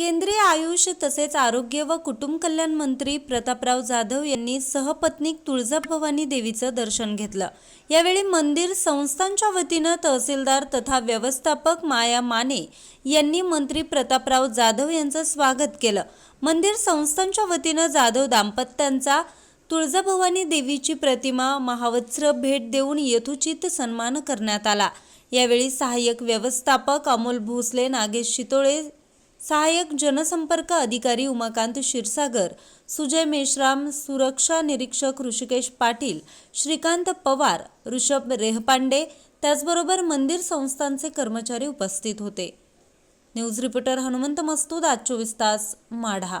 केंद्रीय आयुष तसेच आरोग्य व कुटुंब कल्याण मंत्री प्रतापराव जाधव यांनी सहपत्नीक तुळजाभवानी देवीचं दर्शन घेतलं. यावेळी मंदिर संस्थांच्या वतीनं तहसीलदार तथा व्यवस्थापक माया माने यांनी मंत्री प्रतापराव जाधव यांचं स्वागत केलं. मंदिर संस्थांच्या वतीनं जाधव दाम्पत्यांचा तुळजाभवानी देवीची प्रतिमा महावत्स्र भेट देऊन यथोचित सन्मान करण्यात आला. यावेळी सहाय्यक व्यवस्थापक अमोल भोसले नागेश शितोळे सहाय्यक जनसंपर्क अधिकारी उमाकांत क्षीरसागर सुजय मेश्राम सुरक्षा निरीक्षक ऋषिकेश पाटील श्रीकांत पवार ऋषभ रेहपांडे त्याचबरोबर मंदिर संस्थांचे कर्मचारी उपस्थित होते. न्यूज रिपोर्टर हनुमंत मस्तूद आज चोवीस तास माढा.